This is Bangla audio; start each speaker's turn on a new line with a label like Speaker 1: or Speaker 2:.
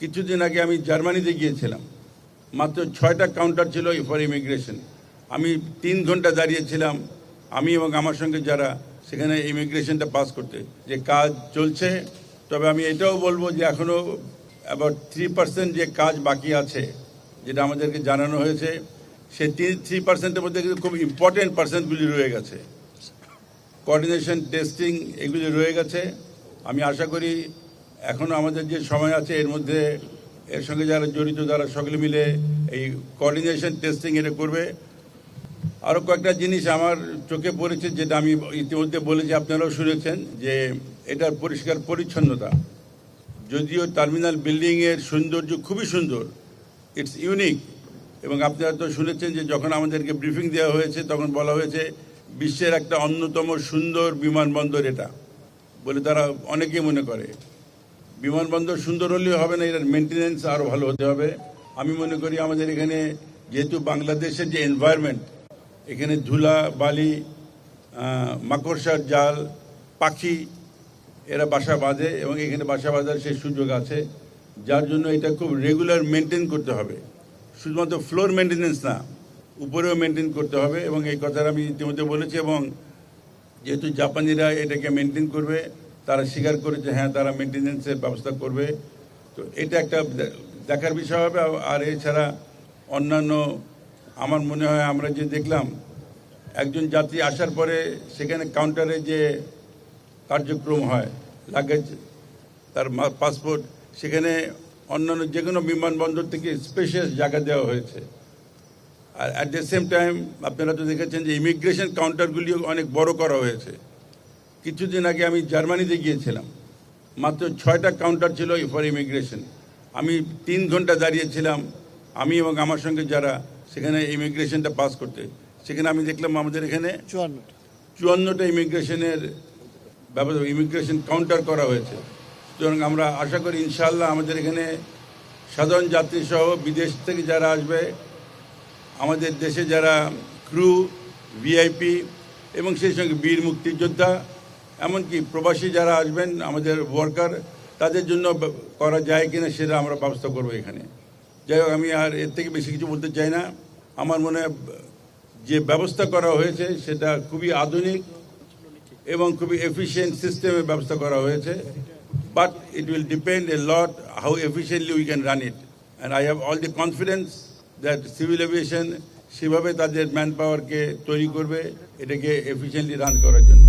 Speaker 1: কিছুদিন আগে আমি জার্মানিতে গিয়েছিলাম। মাত্র ছয়টা কাউন্টার ছিল ফর ইমিগ্রেশন আমি তিন ঘণ্টা দাঁড়িয়েছিলাম, আমি এবং আমার সঙ্গে যারা সেখানে ইমিগ্রেশনটা পাস করতে। যে কাজ চলছে, তবে আমি এটাও বলব যে এখনও অ্যাবাউট থ্রি পার্সেন্ট যে কাজ বাকি আছে, যেটা আমাদেরকে জানানো হয়েছে, সে থ্রি পার্সেন্টের মধ্যে কিন্তু খুব ইম্পর্টেন্ট পার্সেন্টগুলি রয়ে গেছে। কোঅর্ডিনেশন টেস্টিং এগুলি রয়ে গেছে। আমি আশা করি এখনও আমাদের যে সময় আছে, এর মধ্যে এর সঙ্গে যারা জড়িত, তারা সকলে মিলে এই কোঅর্ডিনেশন টেস্টিং এটা করবে। আরও কয়েকটা জিনিস আমার চোখে পড়েছে, যেটা আমি ইতিমধ্যে বলেছি, আপনারাও শুনেছেন, যে এটার পরিষ্কার পরিচ্ছন্নতা। যদিও টার্মিনাল বিল্ডিংয়ের সৌন্দর্য খুবই সুন্দর ইটস ইউনিক এবং আপনারা তো শুনেছেন যে যখন আমাদেরকে ব্রিফিং দেওয়া হয়েছে, তখন বলা হয়েছে, বিশ্বের একটা অন্যতম সুন্দর বিমানবন্দর এটা, বলে তারা অনেকেই মনে করে। বিমানবন্দর সুন্দর হলেও হবে না, এটার মেনটেনেন্স আরও ভালো হতে হবে। আমি মনে করি আমাদের এখানে যেহেতু বাংলাদেশের যে এনভায়রনমেন্ট এখানে ধুলা, বালি মাকড়সার জাল, পাখি, এরা বাসা বাঁধে এবং এখানে বাসা বাঁধার সেই সুযোগ আছে, যার জন্য এটা খুব রেগুলার মেনটেন করতে হবে। শুধুমাত্র ফ্লোর মেনটেনেন্স না, উপরেও মেনটেন করতে হবে এবং এই কথাটা আমি ইতিমধ্যে বলেছি এবং যেহেতু জাপানিরা এটাকে মেনটেন করবে তারা স্বীকার করেছে হ্যাঁ তারা মেনটেনেন্সের ব্যবস্থা করবে। তো এটা একটা দেখার বিষয় হবে। আর এছাড়া অন্যান্য আমার মনে হয় আমরা যে দেখলাম, একজন যাত্রী আসার পরে সেখানে কাউন্টারে যে কার্যক্রম হয় লাগেজ তার পাসপোর্ট সেখানে অন্যান্য যে কোনো বিমানবন্দর থেকে স্পেশাস জায়গা দেওয়া হয়েছে। আর অ্যাট দ্য সেম টাইম আপনারা তো দেখেছেন যে ইমিগ্রেশন কাউন্টারগুলিও অনেক বড় করা হয়েছে। কিছুদিন আগে আমি জার্মানিতে গিয়েছিলাম। মাত্র ছয়টা কাউন্টার ছিল ফর ইমিগ্রেশন আমি তিন ঘণ্টা দাঁড়িয়েছিলাম। আমি এবং আমার সঙ্গে যারা সেখানে ইমিগ্রেশনটা পাস করতে সেখানে আমি দেখলাম আমাদের এখানে
Speaker 2: চুয়ান্নটা।
Speaker 1: চুয়ান্নটা ইমিগ্রেশনের ব্যবস্থা ইমিগ্রেশন কাউন্টার করা হয়েছে। সুতরাং আমরা আশা করি ইনশাল্লাহ আমাদের এখানে সাধারণ যাত্রী সহ বিদেশ থেকে যারা আসবে আমাদের দেশে যারা ক্রু ভিআইপি এবং সেই সঙ্গে বীর মুক্তিযোদ্ধা এমনকি প্রবাসী যারা আসবেন, আমাদের ওয়ার্কার তাদের জন্য করা যায় কিনা সেটা আমরা ব্যবস্থা করব এখানে। যাই হোক, আমি আর এর থেকে বেশি কিছু বলতে চাই না। আমার মনে হয়, যে ব্যবস্থা করা হয়েছে সেটা খুবই আধুনিক এবং খুবই এফিশিয়েন্ট সিস্টেমে ব্যবস্থা করা হয়েছে। But it will depend a lot how efficiently we can run it and I have all the confidence that civil aviation সেভাবে তাদের ম্যান পাওয়ারকে তৈরি করবে, এটাকে এফিশিয়েন্টলি রান করার জন্য।